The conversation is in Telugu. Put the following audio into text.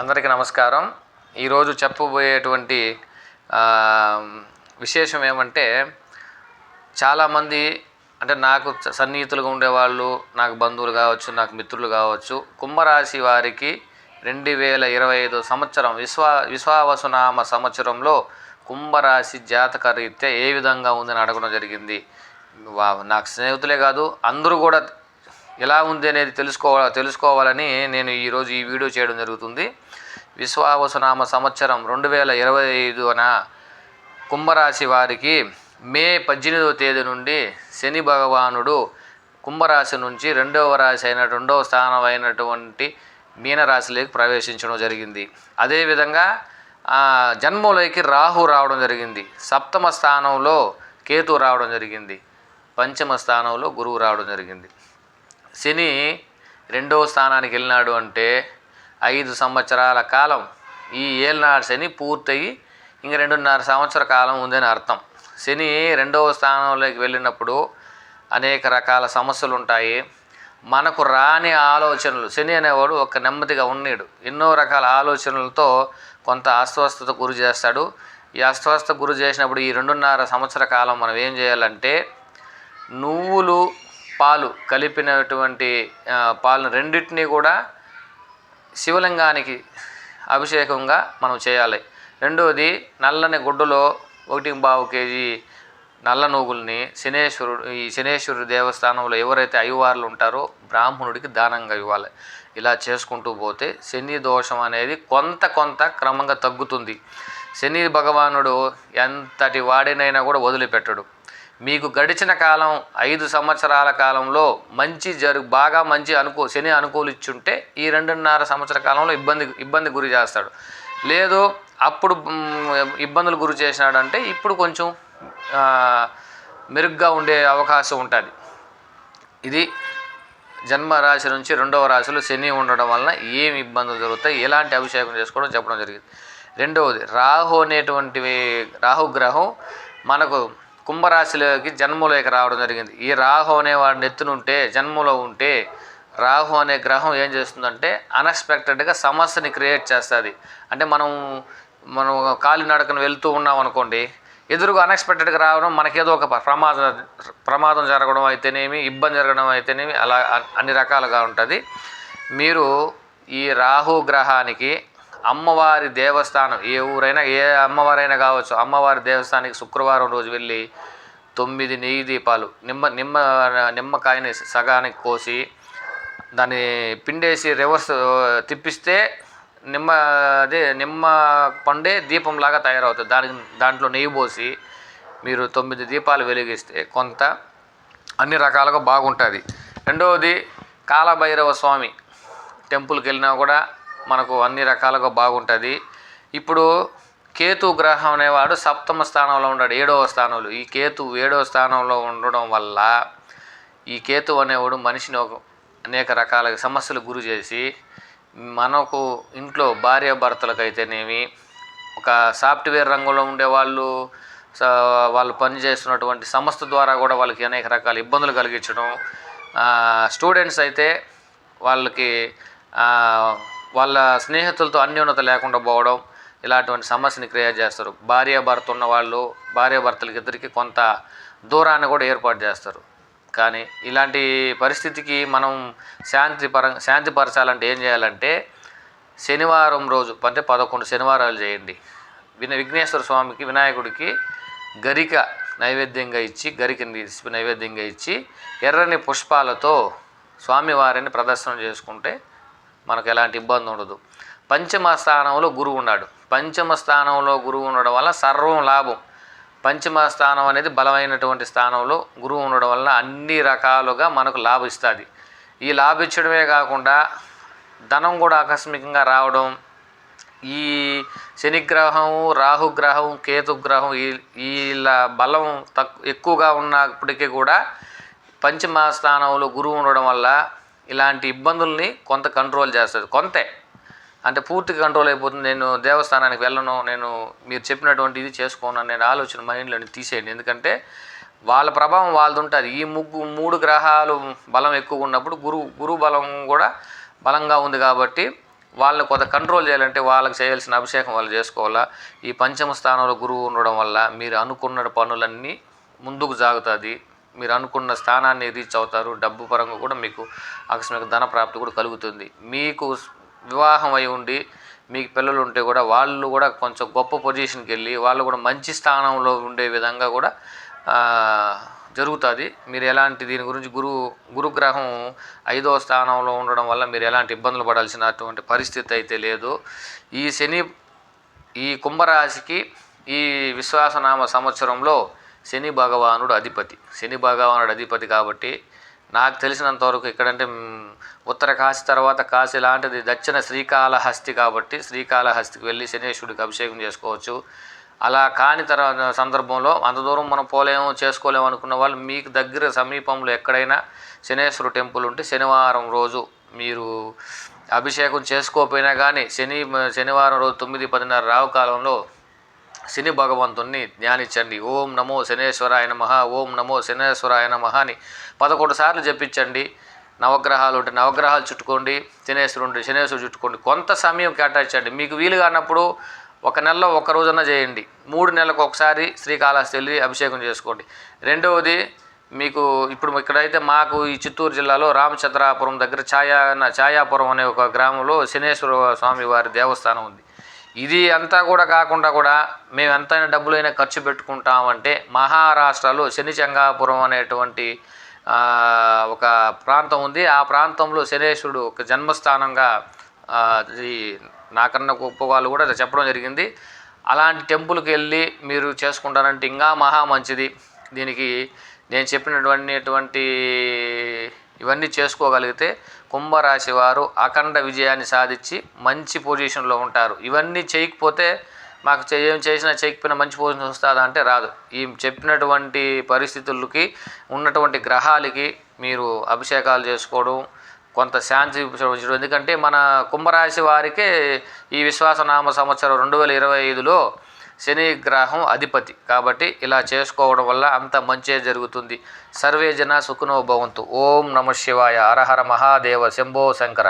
అందరికీ నమస్కారం. ఈరోజు చెప్పబోయేటువంటి విశేషం ఏమంటే చాలామంది అంటే నాకు సన్నిహితులుగా ఉండేవాళ్ళు నాకు బంధువులు కావచ్చు నాకు మిత్రులు కావచ్చు కుంభరాశి వారికి రెండు వేల ఇరవై ఐదు సంవత్సరం విశ్వా విశ్వావసునామ సంవత్సరంలో కుంభరాశి జాతక రీత్యా ఏ విధంగా ఉందని అడగడం జరిగింది. నాకు స్నేహితులే కాదు అందరూ కూడా ఎలా ఉంది అనేది తెలుసుకోవ తెలుసుకోవాలని నేను ఈరోజు ఈ వీడియో చేయడం జరుగుతుంది. విశ్వావసనామ సంవత్సరం రెండు వేల ఇరవై ఐదున కుంభరాశి వారికి మే పద్దెనిమిదవ తేదీ నుండి శని భగవానుడు కుంభరాశి నుంచి రెండవ రాశి అయిన రెండవ స్థానం అయినటువంటి మీనరాశిలోకి ప్రవేశించడం జరిగింది. అదేవిధంగా జన్మలోకి రాహు రావడం జరిగింది. సప్తమ స్థానంలో కేతు రావడం జరిగింది. పంచమ స్థానంలో గురువు రావడం జరిగింది. శని రెండవ స్థానానికి వెళ్ళినాడు అంటే ఐదు సంవత్సరాల కాలం. ఈ ఏళ్ళనాడు శని పూర్తయి ఇంక రెండున్నర సంవత్సర కాలం ఉందని అర్థం. శని రెండవ స్థానంలోకి వెళ్ళినప్పుడు అనేక రకాల సమస్యలు ఉంటాయి మనకు రాని ఆలోచనలు శని అనేవాడు ఒక నెమ్మదిగా ఉన్నాడు. ఎన్నో రకాల ఆలోచనలతో కొంత అస్వస్థత గురి చేస్తాడు. ఈ అస్వస్థత గురి చేసినప్పుడు ఈ రెండున్నర సంవత్సర కాలం మనం ఏం చేయాలంటే నువ్వులు పాలు కలిపినటువంటి పాలను రెండింటినీ కూడా శివలింగానికి అభిషేకంగా మనం చేయాలి. రెండవది నల్లని గుడ్డలో ఒకటి బావు కేజీ నల్ల నూగుల్ని శనేశ్వరుడు ఈ శనేశ్వరుడు దేవస్థానంలో ఎవరైతే అయ్యవార్లు ఉంటారో బ్రాహ్మణుడికి దానంగా ఇవ్వాలి. ఇలా చేసుకుంటూ పోతే శని దోషం అనేది కొంత కొంత క్రమంగా తగ్గుతుంది. శని భగవానుడు ఎంతటి వాడినైనా కూడా వదిలిపెట్టడు. మీకు గడిచిన కాలం ఐదు సంవత్సరాల కాలంలో మంచి జరు బాగా మంచి అనుకూ శని అనుకూలించుంటే ఈ రెండున్నర సంవత్సర కాలంలో ఇబ్బంది ఇబ్బంది గురి చేస్తాడు. లేదు అప్పుడు ఇబ్బందులు గురి చేసినాడంటే ఇప్పుడు కొంచెం మెరుగ్గా ఉండే అవకాశం ఉంటుంది. ఇది జన్మ రాశి నుంచి రెండవ రాశిలో శని ఉండడం వలన ఏమి ఇబ్బందులు జరుగుతాయి ఎలాంటి అభిషేకం చేసుకోవడం చెప్పడం జరిగింది. రెండవది రాహు అనేటువంటి రాహుగ్రహం మనకు కుంభరాశిలోకి జన్మలోకి రావడం జరిగింది. ఈ రాహు అనేవాడు నెత్తునుంటే జన్మలో ఉంటే రాహు అనే గ్రహం ఏం చేస్తుందంటే అన్ఎక్స్పెక్టెడ్గా సమస్యని క్రియేట్ చేస్తుంది. అంటే మనం మనం కాలినడకన వెళ్తూ ఉన్నాం అనుకోండి ఎదురుగా అన్ఎక్స్పెక్టెడ్గా రావడం మనకేదో ఒక ప్రమాదం ప్రమాదం జరగడం అయితేనేమి ఇబ్బంది జరగడం అయితేనేమి అలా అన్ని రకాలుగా ఉంటుంది. మీరు ఈ రాహు గ్రహానికి అమ్మవారి దేవస్థానం ఏ ఊరైనా ఏ అమ్మవారైనా కావచ్చు అమ్మవారి దేవస్థానానికి శుక్రవారం రోజు వెళ్ళి తొమ్మిది నెయ్యి దీపాలు నిమ్మ నిమ్మ నిమ్మకాయని సగానికి కోసి దాన్ని పిండేసి రివర్స్ తిప్పిస్తే నిమ్మ అదే నిమ్మ పండే దీపంలాగా తయారవుతుంది. దాని దాంట్లో నెయ్యి పోసి మీరు తొమ్మిది దీపాలు వెలిగిస్తే కొంత అన్ని రకాలుగా బాగుంటుంది. రెండవది కాలభైరవ స్వామి టెంపుల్కి వెళ్ళినా కూడా మనకు అన్ని రకాలుగా బాగుంటుంది. ఇప్పుడు కేతు గ్రహం అనేవాడు సప్తమ స్థానంలో ఉన్నాడు ఏడవ స్థానంలో. ఈ కేతు ఏడవ స్థానంలో ఉండడం వల్ల ఈ కేతు అనేవాడు మనిషిని ఒక అనేక రకాల సమస్యలు గురి చేసి మనకు ఇంట్లో భార్య భర్తలకైతేనేమి ఒక సాఫ్ట్వేర్ రంగంలో ఉండే వాళ్ళు వాళ్ళు పనిచేస్తున్నటువంటి సంస్థ ద్వారా కూడా వాళ్ళకి అనేక రకాల ఇబ్బందులు కలిగించడం స్టూడెంట్స్ అయితే వాళ్ళకి వాళ్ళ స్నేహితులతో అన్యోన్యత లేకుండా పోవడం ఇలాంటి సమస్యని క్రియేట్ చేస్తారు. భార్య భర్త ఉన్న వాళ్ళు భార్య భర్తలకి ఇద్దరికి కొంత దూరాన్ని కూడా ఏర్పాటు చేస్తారు. కానీ ఇలాంటి పరిస్థితికి మనం శాంతి పరం శాంతిపరచాలంటే ఏం చేయాలంటే శనివారం రోజు అంటే పదకొండు శనివారాలు చేయండి. విన విఘ్నేశ్వర స్వామికి వినాయకుడికి గరిక నైవేద్యంగా ఇచ్చి గరికని నైవేద్యంగా ఇచ్చి ఎర్రని పుష్పాలతో స్వామివారిని ప్రదర్శన చేసుకుంటే మనకు ఎలాంటి ఇబ్బంది ఉండదు. పంచమ స్థానంలో గురువు ఉన్నాడు. పంచమ స్థానంలో గురువు ఉండడం వల్ల సర్వం లాభం. పంచమ స్థానం అనేది బలమైనటువంటి స్థానంలో గురువు ఉండడం వల్ల అన్ని రకాలుగా మనకు లాభిస్తుంది. ఈ లాభించడమే కాకుండా ధనం కూడా ఆకస్మికంగా రావడం ఈ శనిగ్రహం రాహుగ్రహం కేతుగ్రహం ఈ వీళ్ళ బలం తక్కు ఎక్కువగా ఉన్నప్పటికీ కూడా పంచమ స్థానంలో గురువు ఉండడం వల్ల ఇలాంటి ఇబ్బందుల్ని కొంత కంట్రోల్ చేస్తుంది. కొంతే. అంటే పూర్తిగా కంట్రోల్ అయిపోతుంది. నేను దేవస్థానానికి వెళ్ళను. నేను మీరు చెప్పినటువంటి ఇది చేసుకోను నేను ఆలోచన మైండ్లోని తీసేయండి. ఎందుకంటే వాళ్ళ ప్రభావం వాళ్ళది ఉంటుంది ఈ ముగ్గు మూడు గ్రహాలు బలం ఎక్కువ ఉన్నప్పుడు గురువు గురు బలం కూడా బలంగా ఉంది కాబట్టి వాళ్ళని కొంత కంట్రోల్ చేయాలంటే వాళ్ళకి చేయాల్సిన అభిషేకం వాళ్ళు చేసుకోవాలా. ఈ పంచమ స్థానంలో గురువు ఉండడం వల్ల మీరు అనుకున్న పనులన్నీ ముందుకు సాగుతుంది. మీరు అనుకున్న స్థానాన్ని రీచ్ అవుతారు. డబ్బు పరంగా కూడా మీకు ఆకస్మిక ధన ప్రాప్తి కూడా కలుగుతుంది. మీకు వివాహం అయి ఉండి మీకు పిల్లలు ఉంటే కూడా వాళ్ళు కూడా కొంచెం గొప్ప పొజిషన్కి వెళ్ళి వాళ్ళు కూడా మంచి స్థానంలో ఉండే విధంగా కూడా జరుగుతుంది. మీరు ఎలాంటి దీని గురించి గురు గురుగ్రహం ఐదవ స్థానంలో ఉండడం వల్ల మీరు ఎలాంటి ఇబ్బందులు పడాల్సినటువంటి పరిస్థితి అయితే లేదు. ఈ శని ఈ కుంభరాశికి ఈ విశ్వాసనామ సంవత్సరంలో శని భగవానుడు అధిపతి. శని భగవానుడు అధిపతి కాబట్టి నాకు తెలిసినంతవరకు ఇక్కడంటే ఉత్తర కాశీ తర్వాత కాశీ లాంటిది దక్షిణ శ్రీకాళహస్తి కాబట్టి శ్రీకాళహస్తికి వెళ్ళి శనేశ్వరుడికి అభిషేకం చేసుకోవచ్చు. అలా కాని తర్వాత సందర్భంలో అంత దూరం మనం పోలేము చేసుకోలేము అనుకున్న వాళ్ళు మీకు దగ్గర సమీపంలో ఎక్కడైనా శనేశ్వరు టెంపుల్ ఉంటే శనివారం రోజు మీరు అభిషేకం చేసుకోకపోయినా కానీ శని శనివారం రోజు తొమ్మిది పదిన్నర రావు కాలంలో శని భగవంతుణ్ణి ధ్యానించండి. ఓం నమో శనేశ్వరాయ నమ ఓం నమో శనేశ్వరాయ నమ అని పదకొండు సార్లు జపించండి. నవగ్రహాలు ఉంటే నవగ్రహాలు చుట్టుకోండి శనేశ్వరుడు శనేశ్వరుడు చుట్టుకోండి. కొంత సమయం కేటాయించండి. మీకు వీలు కానప్పుడు ఒక నెలలో ఒక రోజున చేయండి. మూడు నెలలకు ఒకసారి శ్రీకాళహస్తి వెళ్ళి అభిషేకం చేసుకోండి. రెండవది మీకు ఇప్పుడు ఇక్కడైతే మాకు ఈ చిత్తూరు జిల్లాలో రామచంద్రాపురం దగ్గర ఛాయా ఛాయాపురం అనే ఒక గ్రామంలో శనేశ్వర స్వామి వారి దేవస్థానం ఉంది. ఇది అంతా కూడా కాకుండా కూడా మేము ఎంతైనా డబ్బులైనా ఖర్చు పెట్టుకుంటామంటే మహారాష్ట్రలో శనిచంగాపురం అనేటువంటి ఒక ప్రాంతం ఉంది. ఆ ప్రాంతంలో శనేశ్వరుడు ఒక జన్మస్థానంగా ఈ నాకన్నా గొప్ప వాళ్ళు కూడా చెప్పడం జరిగింది. అలాంటి టెంపుల్కి వెళ్ళి మీరు చేసుకుంటారంటే ఇంకా మహా మంచిది. దీనికి నేను చెప్పినటువంటి ఇవన్నీ చేసుకోగలిగితే కుంభరాశి వారు అఖండ విజయాన్ని సాధించి మంచి పొజిషన్లో ఉంటారు. ఇవన్నీ చేయకపోతే మాకు ఏం చేసినా చేయకపోయినా మంచి పొజిషన్ వస్తుందా అంటే రాదు. ఈ చెప్పినటువంటి పరిస్థితులకి ఉన్నటువంటి గ్రహాలకి మీరు అభిషేకాలు చేసుకోవడం కొంత శాంతి చూపించడం. ఎందుకంటే మన కుంభరాశి వారికే ఈ విశ్వాసనామ సంవత్సరం రెండు వేల ఇరవై ఐదులో శని గ్రహం అధిపతి. కాబట్టి ఇలా చేసుకోవడం వల్ల అంత మంచే జరుగుతుంది. సర్వే జన సుఖనో భవంతు. ఓం నమ శివాయ. హరహర మహాదేవ శంభో శంకర.